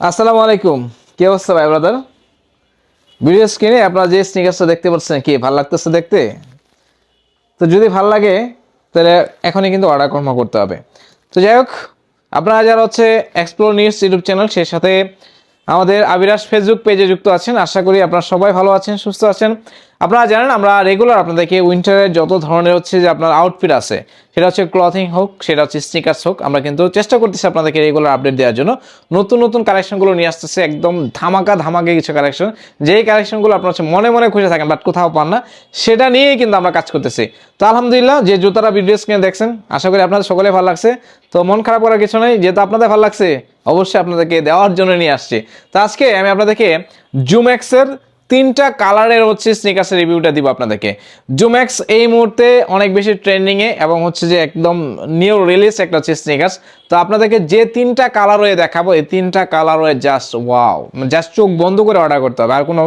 আসসালামু আলাইকুম। কি অবস্থা ভাই ব্রাদার ভিডিও স্ক্রিনে আপনারা যে স্নিকার্সটা দেখতে পাচ্ছেন, কি ভালো লাগতেছে দেখতে? তো যদি ভালো লাগে, তাহলে এখনই কিন্তু অর্ডার কর্ম করতে হবে। তো যাই হোক, আপনারা যারা হচ্ছে এক্সপ্লোর নিউজ ইউটিউব চ্যানেল, সেই সাথে আমাদের আবিরাস ফেসবুক পেজে যুক্ত আছেন। আশা করি আপনারা সবাই ভালো আছেন, সুস্থ আছেন। আপনারা জানেন, আমরা রেগুলার আপনাদেরকে উইন্টারের যত ধরনের হচ্ছে যে আপনার আউটফিট আছে, সেটা হচ্ছে ক্লথিং হোক, সেটা হচ্ছে স্নিকার্স হোক, আমরা কিন্তু চেষ্টা করতেছি আপনাদেরকে রেগুলার আপডেট দেওয়ার জন্য। নতুন নতুন কালেকশনগুলো নিয়ে আসতেছে, একদম ধামাকা ধামাকা কিছু কালেকশন যেই কালেকশনগুলো আপনার হচ্ছে মনে মনে খুঁজে থাকেন, বাট কোথাও পান না, সেটা নিয়েই কিন্তু আমরা কাজ করতেছি। তো আলহামদুলিল্লাহ, যে জুতারা ভিডিও স্ক্রিনে দেখছেন, আশা করি আপনাদের সকলে ভালো লাগছে। তো মন খারাপ করার কিছু নেই, যেহেতু আপনাদের ভালো লাগছে, অবশ্যই আপনাদেরকে দেওয়ার জন্য নিয়ে আসছি। তো আজকে আমি আপনাদেরকে জুম্যাক্সের তিনটা কালারের হচ্ছে স্নিকার্সের রিভিউটা দিব আপনাদেরকে। জুম্যাক্স এই মুহূর্তে অনেক বেশি ট্রেন্ডিংয়ে এবং হচ্ছে যে একদম নিউ রিলিজ একটা হচ্ছে স্নিকার্স তো আপনাদেরকে যে তিনটা কালার হয়ে দেখাবো, এই তিনটা কালার হয়ে জাস্ট ওয়াও জাস্ট চোখ বন্ধ করে অর্ডার করতে হবে, আর কোনো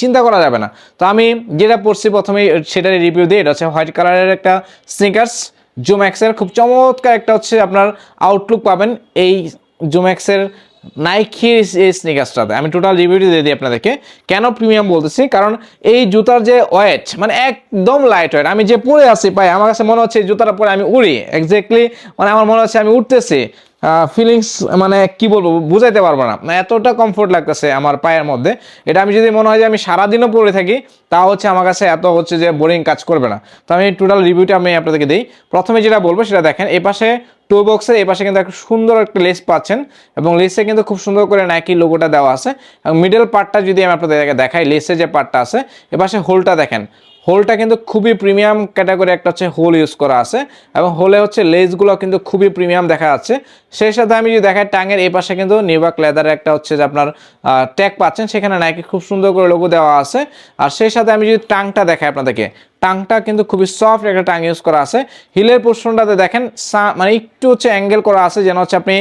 চিন্তা করা যাবে না। তো আমি যেটা পড়ছি প্রথমেই সেটার রিভিউ দিই এটা হচ্ছে হোয়াইট কালারের একটা স্নিকার্স জুম্যাক্সের খুব চমৎকার একটা হচ্ছে আপনার আউটলুক পাবেন। এই জুম্যাক্সের নাইকির এই স্নিকার্সটাতে আমি টোটাল রিভিউটি দিয়ে দিই আপনাদেরকে। কেন প্রিমিয়াম বলতেছি? কারণ এই জুতার যে ওয়েট মানে একদম লাইট ওয়েট আমি যে পরে আছি পাই আমার কাছে মনে হচ্ছে এই জুতাটা পরে আমি উড়ি। এক্স্যাক্টলি মানে আমার মনে হচ্ছে আমি উঠতেছি ফিলিংস মানে কি বলব, বুঝাইতে পারব না। মানে এতটা কমফোর্ট লাগতেছে আমার পায়ের মধ্যে। এটা আমি যদি মনে হয় যে আমি সারাদিনও পরে থাকি, তা হচ্ছে আমার কাছে এত হচ্ছে যে বোরিং কাজ করবে না। তো আমি টোটাল রিভিউটা আমি আপনাদেরকে দিই। প্রথমে যেটা বলব, সেটা দেখেন, এই পাশে টু বক্সের এই পাশে কিন্তু একটা সুন্দর একটা লেস পাচ্ছেন এবং লেসে কিন্তু খুব সুন্দর করে নাইকি লোগোটা দেওয়া আছে। এবং মিডল পার্টটা যদি আমি আপনাদেরকে দেখাই লেসে যে পার্টটা আছে, এ পাশে হোলটা দেখেন। হোলটা কিন্তু খুবই প্রিমিয়াম ক্যাটাগরি একটা হচ্ছে হোল ইউজ করা আছে এবং হোলে হচ্ছে লেজগুলো কিন্তু খুবই প্রিমিয়াম দেখা যাচ্ছে। সেই সাথে আমি যদি দেখাই টাঙের এই পাশে কিন্তু নিউবাক লেদারের একটা হচ্ছে যে আপনার ট্যাগ পাচ্ছেন, সেখানে নাইকি খুব সুন্দর করে লোগো দেওয়া আছে। আর সেই সাথে আমি যদি টাংটা দেখাই আপনাদেরকে টাংটা কিন্তু খুবই সফট একটা টাং ইউজ করা আছে। হিলের পোর্শনটাতে দেখেন মানে একটু হচ্ছে অ্যাঙ্গেল করা আছে, যেন হচ্ছে আপনি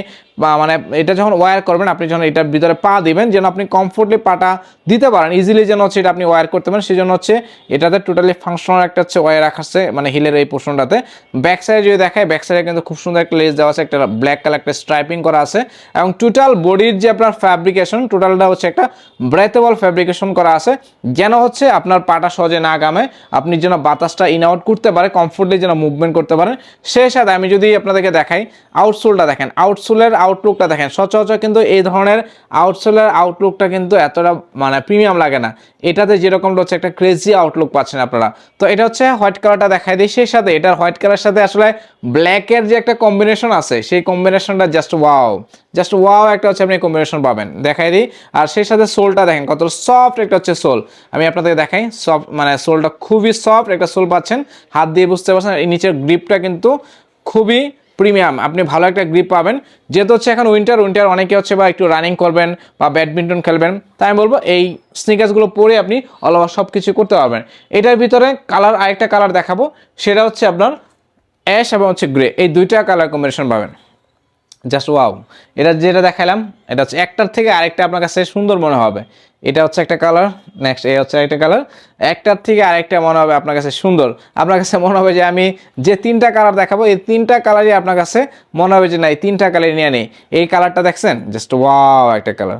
মানে এটা যখন ওয়্যার করবেন, আপনি যখন এটার ভিতরে পা দিবেন, যেন আপনি কমফোর্টলি পাটা দিতে পারেন। ইজিলি যেন হচ্ছে এটা আপনি ওয়্যার করতে পারেন সেই জন্য হচ্ছে এটাতে টোটালি ফাংশনাল একটা হচ্ছে ওয়্যার রাখাচ্ছে মানে হিলের এই পোর্শনটাতে ব্যাক সাইডে যদি দেখায় ব্যাক সাইডে কিন্তু খুব সুন্দর একটা লেস দেওয়া আছে, একটা ব্ল্যাক কালার একটা স্ট্রাইপিং করা আছে। এবং টোটাল বডির যে আপনার ফ্যাব্রিকেশন টোটালটা হচ্ছে একটা ব্রেথেবল ফ্যাব্রিকেশন করা আছে, যেন হচ্ছে আপনার পাটা সহজে না গামে আপনি যেন বাতাসটা ইন আউট করতে পারে কমফোর্টলি যেন মুভমেন্ট করতে পারে। সেই সাথে আমি যদি আপনাদেরকে দেখাই আউটসোলটা দেখেন আউটসোলের আউটলুকটা দেখেন। সচরাচর কিন্তু এই ধরনের আউটসোলের আউটলুকটা কিন্তু এতটা মানে প্রিমিয়াম লাগে না। এটাতে যেরকম হচ্ছে একটা ক্রেজি আউটলুক পাচ্ছেন আপনারা। তো এটা হচ্ছে হোয়াইট কালারটা দেখাই দিই। সেই সাথে এটার হোয়াইট কালার সাথে আসলে ব্ল্যাকের যে একটা কম্বিনেশন আছে, সেই কম্বিনেশনটা জাস্ট ওয়াও জাস্ট ওয়াও একটা হচ্ছে আপনি কম্বিনেশন পাবেন। দেখাই দিই। আর সেই সাথে সোলটা দেখেন, কত সফট একটা হচ্ছে সোল। আমি আপনাদের দেখাই সফট মানে সোলটা খুবই সফট একটা সোল পাচ্ছেন। হাত দিয়ে বুঝতে পারছেন, এই নিচের গ্রিপটা কিন্তু খুবই প্রিমিয়াম আপনি ভালো একটা গ্রিপ পাবেন। যেহেতু হচ্ছে এখন উইন্টার উইন্টার অনেকে হচ্ছে বা একটু রানিং করবেন বা ব্যাডমিন্টন খেলবেন, তাই আমি বলব এই স্নিকার্সগুলো পরে আপনি অল ওভার সব কিছু করতে পারবেন। এটার ভিতরে কালার আরেকটা কালার দেখাবো। সেটা হচ্ছে আপনার অ্যাশ এবং হচ্ছে গ্রে, এই দুইটা কালার কম্বিনেশন পাবেন। জাস্ট ওয়াও এটা যেটা দেখালাম, এটা হচ্ছে একটার থেকে আরেকটা আপনার কাছে সুন্দর মনে হবে। এটা হচ্ছে একটা কালার নেক্সট এই হচ্ছে একটা কালার একটার থেকে আরেকটা মনে হবে আপনার কাছে সুন্দর। আপনার কাছে মনে হবে যে আমি যে তিনটা কালার দেখাবো, এই তিনটা কালারই আপনার কাছে মনে হবে যে না এই তিনটা কালার নিয়ে নেই। এই কালারটা দেখছেন? জাস্ট ওয়াও একটা কালার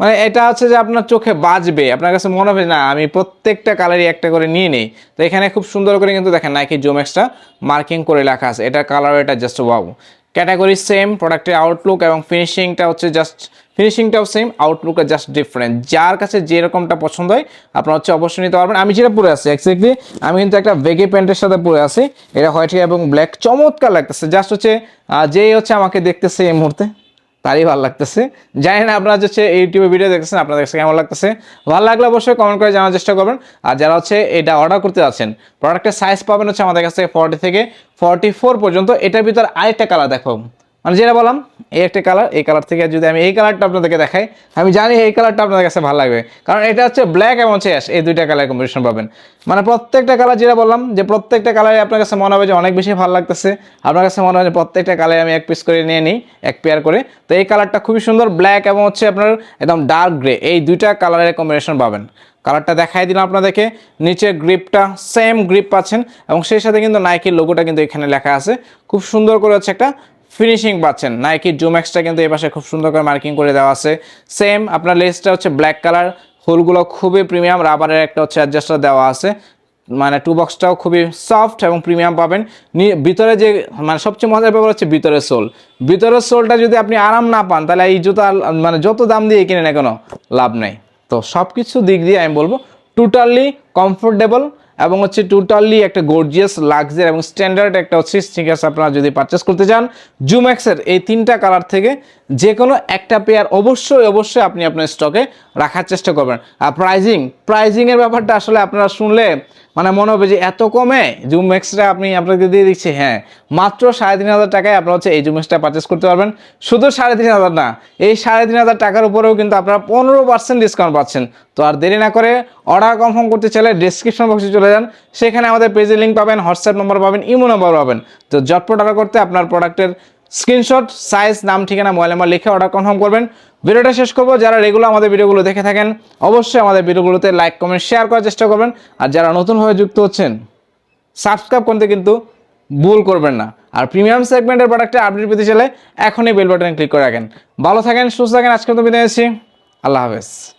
মানে এটা হচ্ছে যে আপনার চোখে বাজবে, আপনার কাছে মনে হবে না, আমি প্রত্যেকটা কালারই একটা করে নিয়ে নিই। তো এখানে খুব সুন্দর করে কিন্তু দেখেন নাইকি জোম্যাক্সটা মার্কিং করে লেখা আছে। এটা কালার এটা জাস্ট ওয়াও ক্যাটাগরি সেম প্রোডাক্টের আউটলুক এবং ফিনিশিংটা হচ্ছে জাস্ট ফিনিশিংটাও সেম আউটলুকটা জাস্ট ডিফারেন্ট যার কাছে যেরকমটা পছন্দ হয়, আপনার হচ্ছে অবশ্যই নিতে পারবেন। আমি যেটা পরে আছি এক্স্যাক্টলি আমি কিন্তু একটা ভেগে প্যান্টের সাথে পরে আছি। এটা হোয়াইট এবং ব্ল্যাক চমৎকার লাগতেছে। জাস্ট হচ্ছে যেই হচ্ছে আমাকে দেখতেছে এই মুহূর্তে। তারই ভালো লাগতেছে। জানি না আপনারা হচ্ছে ইউটিউবে ভিডিও দেখতেছেন, আপনাদের কাছে কেমন লাগতেছে? ভালো লাগলে অবশ্যই কমেন্ট করে জানার চেষ্টা করবেন। আর যারা হচ্ছে এটা অর্ডার করতে যাচ্ছেন প্রোডাক্টের সাইজ পাবেন হচ্ছে আমাদের কাছ থেকে ফর্টি থেকে ফর্টি ফোর পর্যন্ত। এটার ভিতর আরেকটা কালার দেখো। মানে যেটা বললাম, এই একটা কালার এই কালার থেকে যদি আমি এই কালারটা আপনাদেরকে দেখাই, আমি জানি এই কালারটা আপনাদের কাছে ভালো লাগবে। কারণ এটা হচ্ছে ব্ল্যাক এবং অ্যাশ এই দুইটা কালার কম্বিনেশন পাবেন। মানে প্রত্যেকটা কালার যেটা বললাম, যে প্রত্যেকটা কালারে আপনার কাছে মনে হবে যে অনেক বেশি ভালো লাগতেছে। আপনার কাছে মনে হয় যে প্রত্যেকটা কালার আমি এক পিস করে নিয়ে নিই, এক পেয়ার করে। তো এই কালারটা খুবই সুন্দর ব্ল্যাক এবং হচ্ছে আপনার একদম ডার্ক গ্রে এই দুইটা কালারের কম্বিনেশন পাবেন। কালারটা দেখাই দিলাম আপনাদেরকে, নিচের গ্রিপটা সেম গ্রিপ পাচ্ছেন, এবং সেই সাথে কিন্তু নাইকির লোগোটা কিন্তু এখানে লেখা আছে। খুব সুন্দর করে হচ্ছে একটা ফিনিশিং পাচ্ছেন। নাইকি জুম্যাক্সটা কিন্তু এই পাশে খুব সুন্দর করে মার্কিং করে দেওয়া আছে। সেম আপনার লেসটা হচ্ছে ব্ল্যাক কালার হোলগুলো খুবই প্রিমিয়াম রাবারের একটা হচ্ছে অ্যাডজাস্টার দেওয়া আছে। মানে টু বক্সটাও খুবই সফট এবং প্রিমিয়াম পাবেন। ভিতরে যে মানে সবচেয়ে মজার ব্যাপার হচ্ছে ভিতরের সোল। ভিতরের সোলটা যদি আপনি আরাম না পান, তাহলে এই জুতা মানে যত দাম দিয়ে কিনে না কেন লাভ নেই। তো সব কিছু দিক দিয়ে আমি বলব টোটালি কমফোর্টেবল এবং হচ্ছে টোটালি একটা গর্জিয়াস লাক্সারি এবং স্ট্যান্ডার্ড একটা হচ্ছে স্নিকার্স আপনারা যদি পারচেস করতে চান জুম্যাক্সের এই তিনটা কালার থেকে যে কোনো একটা পেয়ার অবশ্যই অবশ্যই আপনি আপনার স্টকে রাখার চেষ্টা করবেন। আর প্রাইজিং প্রাইজিংয়ের ব্যাপারটা আসলে আপনারা শুনলে মানে মনে হবে যে এত কমে? জুম্যাক্সটা আপনি আপনাকে দিয়ে দিচ্ছি হ্যাঁ। মাত্র সাড়ে তিন হাজার টাকায় আপনারা হচ্ছে এই জুম্যাক্সটা পারচেস করতে পারবেন। শুধু সাড়ে তিন হাজার না, এই সাড়ে তিন হাজার টাকার উপরেও কিন্তু আপনারা পনেরো পার্সেন্ট ডিসকাউন্ট পাচ্ছেন। তো আর দেরি না করে অর্ডার কনফার্ম করতে চাইলে ডিসক্রিপশন বক্সে চলে যান সেখানে আমাদের পেজের লিঙ্ক পাবেন হোয়াটসঅ্যাপ নম্বর পাবেন ইমো নম্বর পাবেন। তো জটপট অর্ডার করতে আপনার প্রোডাক্টের স্ক্রিনশট সাইজ নাম, ঠিকানা মোবাইল নাম্বার লিখে অর্ডার কনফার্ম করবেন। ভিডিওটা শেষ করব। যারা রেগুলার আমাদের ভিডিওগুলো দেখে থাকেন, অবশ্যই আমাদের ভিডিওগুলোতে লাইক কমেন্ট শেয়ার করার চেষ্টা করবেন। আর যারা নতুনভাবে যুক্ত হচ্ছেন সাবস্ক্রাইব করতে কিন্তু ভুল করবেন না। আর প্রিমিয়াম সেগমেন্টের প্রোডাক্টের আপডেট পেতে চাইলে এখনই বেল বাটনে ক্লিক করে রাখেন। ভালো থাকেন, সুস্থ থাকেন। আজকে তো বিদায় আছি আল্লাহ হাফেজ।